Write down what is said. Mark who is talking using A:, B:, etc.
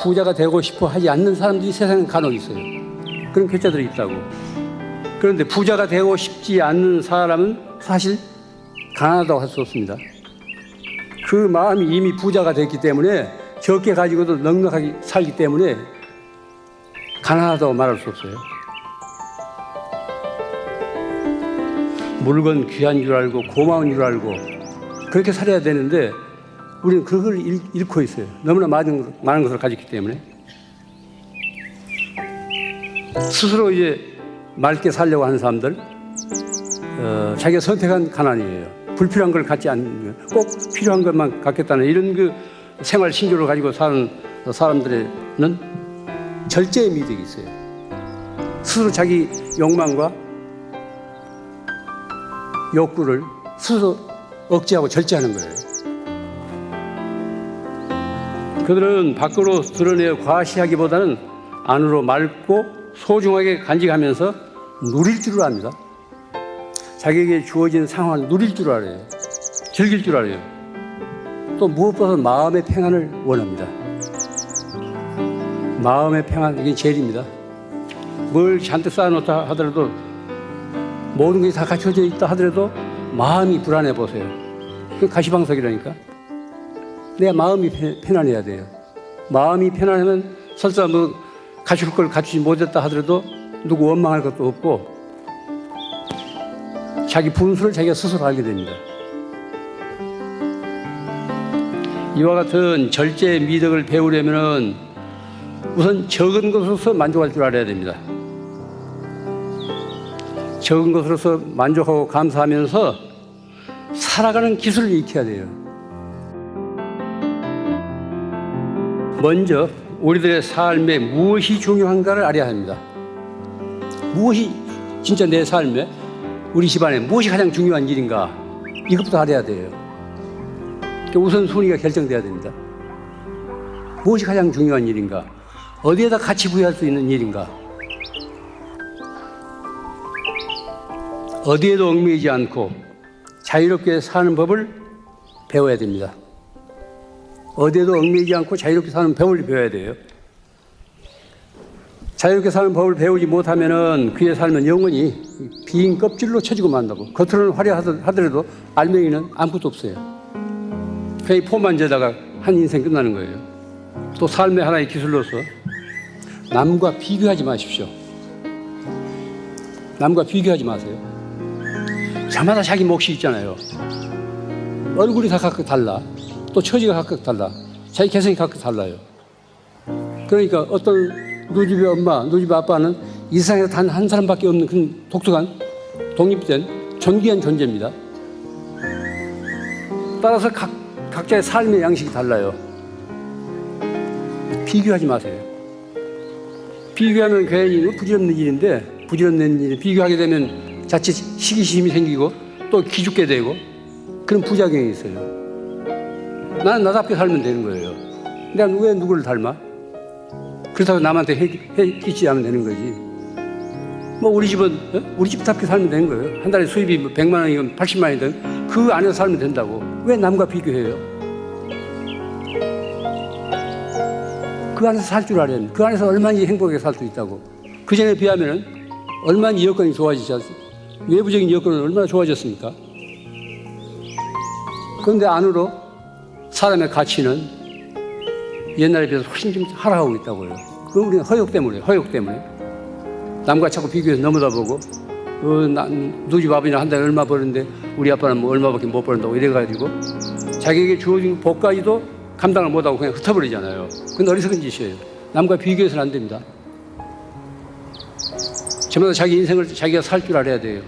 A: 부자가 되고 싶어 하지 않는 사람들이 세상에 간혹 있어요. 그런 괴짜들이 있다고. 그런데 부자가 되고 싶지 않는 사람은 사실 가난하다고 할 수 없습니다. 그 마음이 이미 부자가 됐기 때문에 적게 가지고도 넉넉하게 살기 때문에 가난하다고 말할 수 없어요. 물건 귀한 줄 알고 고마운 줄 알고 그렇게 살아야 되는데 우리는 그걸 잃, 잃고 있어요. 너무나 많은, 많은 것을 가졌기 때문에 스스로 이제 맑게 살려고 하는 사람들 어, 자기가 선택한 가난이에요. 불필요한 걸 갖지 않는 꼭 필요한 것만 갖겠다는 이런 그 생활 신조를 가지고 사는 사람들에는 절제의 미덕이 있어요. 스스로 자기 욕망과 욕구를 스스로 억제하고 절제하는 거예요. 그들은 밖으로 드러내어 과시하기보다는 안으로 맑고 소중하게 간직하면서 누릴 줄을 압니다. 자기에게 주어진 상황을 누릴 줄 알아요. 즐길 줄 알아요. 또 무엇보다 마음의 평안을 원합니다. 마음의 평안, 이게 제일입니다. 뭘 잔뜩 쌓아놓다 하더라도 모든 것이 다 갖춰져 있다 하더라도 마음이 불안해 보세요. 그 가시방석이라니까. 내 마음이 편- 편안해야 돼요. 마음이 편안하면 설사 뭐 갖출 걸 갖추지 못했다 하더라도 누구 원망할 것도 없고 자기 분수를 자기가 스스로 알게 됩니다. 이와 같은 절제의 미덕을 배우려면 우선 적은 것으로서 만족할 줄 알아야 됩니다. 적은 것으로서 만족하고 감사하면서 살아가는 기술을 익혀야 돼요. 먼저 우리들의 삶에 무엇이 중요한가를 알아야 합니다. 무엇이 진짜 내 삶에 우리 집안에 무엇이 가장 중요한 일인가 이것부터 알아야 돼요. 그러니까 우선 순위가 결정돼야 됩니다. 무엇이 가장 중요한 일인가? 어디에다 가치 부여할 수 있는 일인가? 어디에도 얽매이지 않고 자유롭게 사는 법을 배워야 됩니다. 어디에도 얽매이지 않고 자유롭게 사는 법을 배워야 돼요. 자유롭게 사는 법을 배우지 못하면은 그의 삶은 영원히 빈 껍질로 쳐지고 만다고. 겉으로는 화려하더라도 알맹이는 아무것도 없어요. 그냥 포만 재다가 한 인생 끝나는 거예요. 또 삶의 하나의 기술로서 남과 비교하지 마십시오. 남과 비교하지 마세요. 저마다 자기 몫이 있잖아요. 얼굴이 다 각각 달라. 또 처지가 각각 달라. 자기 개성이 각각 달라요. 그러니까 어떤 누집의 엄마, 누집의 아빠는 이 세상에 단한 사람밖에 없는 그런 독특한 독립된 존귀한 존재입니다. 따라서 각, 각자의 삶의 양식이 달라요. 비교하지 마세요. 비교하면 괜히 부질없는 일인데 부질없는 일 비교하게 되면 자칫 시기심이 생기고 또 기죽게 되고 그런 부작용이 있어요. 나는 나답게 살면 되는 거예요. 내가 왜 누구를 닮아? 그렇다고 남한테 해, 해 끼치 않으면 되는 거지. 뭐 우리 집은 어? 우리 집답게 살면 되는 거예요. 한 달에 수입이 뭐 100만 원이건 80만 원이든 그 안에서 살면 된다고. 왜 남과 비교해요? 그 안에서 살 줄 알아야 그 안에서 얼마나 행복하게 살 수 있다고. 그 전에 비하면은 얼마나 여건이 좋아지지 않습니까? 외부적인 여건은 얼마나 좋아졌습니까? 그런데 안으로 사람의 가치는 옛날에 비해서 훨씬 좀 하락하고 있다고요. 그건 우리는 허욕 때문에, 허욕 때문에. 남과 자꾸 비교해서 넘어다 보고, 어, 난, 누집 아버지는 한 달에 얼마 버는데 우리 아빠는 뭐 얼마밖에 못 버는다고 이래가지고 자기에게 주어진 복까지도 감당을 못하고 그냥 흩어버리잖아요. 그건 어리석은 짓이에요. 남과 비교해서는 안 됩니다. 저마다 자기 인생을 자기가 살 줄 알아야 돼요.